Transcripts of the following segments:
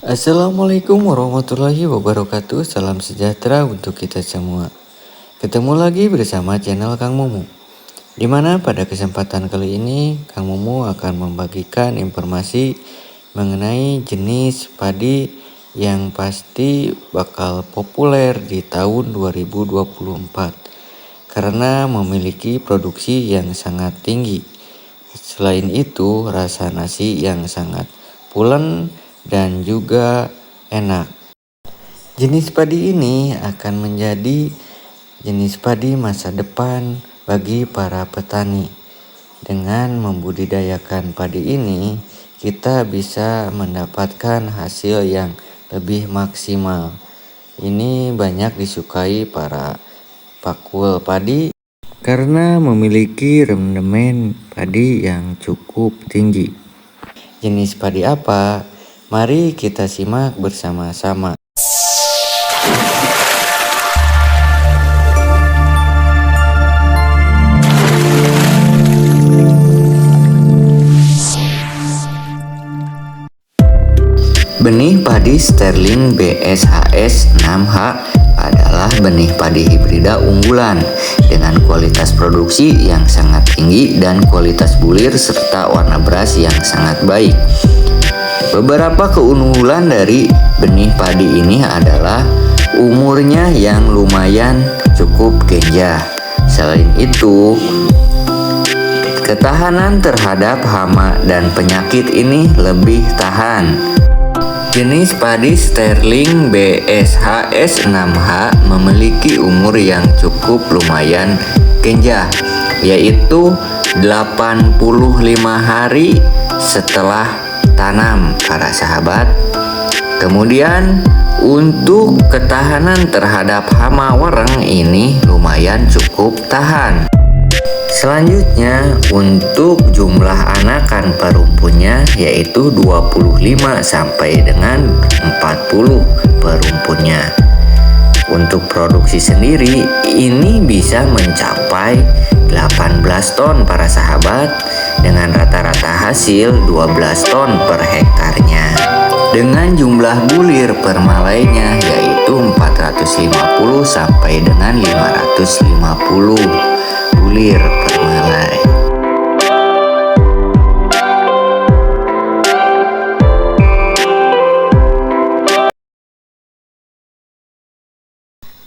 Assalamualaikum warahmatullahi wabarakatuh. Salam sejahtera untuk kita semua. Ketemu lagi bersama channel Kang Mumu. Di mana pada kesempatan kali ini Kang Mumu akan membagikan informasi Mengenai jenis padi yang pasti bakal populer di tahun 2024 Karena memiliki produksi yang sangat tinggi. Selain itu rasa nasi yang sangat pulen dan juga enak. Jenis padi ini akan menjadi jenis padi masa depan bagi para petani. Dengan membudidayakan padi ini, kita bisa mendapatkan hasil yang lebih maksimal. Ini banyak disukai para pakul padi karena memiliki rendemen padi yang cukup tinggi. Jenis padi apa? Mari kita simak bersama-sama. Benih padi Sterling BSHS 6H adalah benih padi hibrida unggulan dengan kualitas produksi yang sangat tinggi dan kualitas bulir serta warna beras yang sangat baik. Beberapa keunggulan dari benih padi ini adalah umurnya yang lumayan cukup genjah. Selain itu, ketahanan terhadap hama dan penyakit ini lebih tahan. Jenis padi Sterling BSHS 6H memiliki umur yang cukup lumayan genjah, yaitu 85 hari setelah tanam para sahabat. Kemudian untuk ketahanan terhadap hama wareng ini lumayan cukup tahan. Selanjutnya untuk jumlah anakan perumpunnya yaitu 25 sampai dengan 40 perumpunnya. Untuk produksi sendiri ini bisa mencapai 18 ton para sahabat dengan rata-rata hasil 12 ton per hektarnya. Dengan jumlah bulir per malainya yaitu 450 sampai dengan 550 bulir per malai.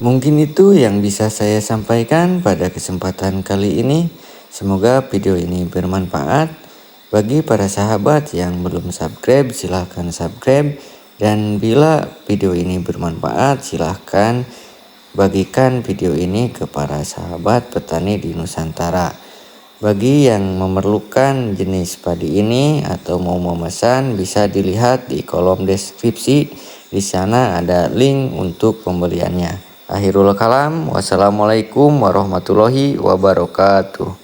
Mungkin itu yang bisa saya sampaikan pada kesempatan kali ini. Semoga video ini bermanfaat. Bagi para sahabat yang belum subscribe, silahkan subscribe. Dan bila video ini bermanfaat, silahkan bagikan video ini ke para sahabat petani di Nusantara. Bagi yang memerlukan jenis padi ini atau mau memesan, bisa dilihat di kolom deskripsi. Di sana ada link untuk pembeliannya. Akhirul kalam, wassalamualaikum warahmatullahi wabarakatuh.